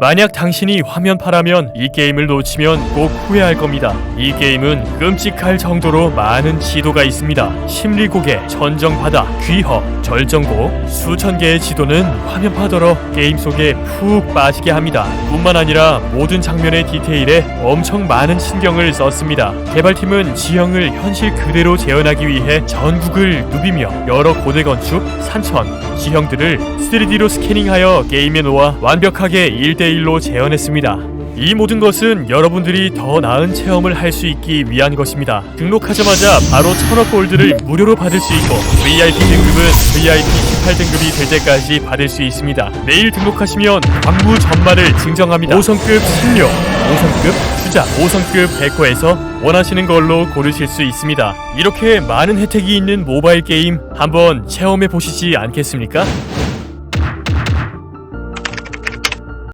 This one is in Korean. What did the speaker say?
만약 당신이 화면파라면 이 게임을 놓치면 꼭 후회할 겁니다. 이 게임은 끔찍할 정도로 많은 지도가 있습니다. 심리고개, 전정바다, 귀허, 절정고, 수천 개의 지도는 화면파더러 게임 속에 푹 빠지게 합니다. 뿐만 아니라 모든 장면의 디테일에 엄청 많은 신경을 썼습니다. 개발팀은 지형을 현실 그대로 재현하기 위해 전국을 누비며 여러 고대 건축, 산천, 지형들을 3D로 스캐닝하여 게임에 놓아 완벽하게 1대1로 재현했습니다. 이 모든 것은 여러분들이 더 나은 체험을 할 수 있기 위한 것입니다. 등록하자마자 바로 1000억 골드를 무료로 받을 수 있고 VIP 등급은 VIP 18등급이 될 때까지 받을 수 있습니다. 내일 등록하시면 광무 전말을 증정합니다. 5성급 승료, 5성급 투자, 5성급 백호에서 원하시는 걸로 고르실 수 있습니다. 이렇게 많은 혜택이 있는 모바일 게임 한번 체험해 보시지 않겠습니까?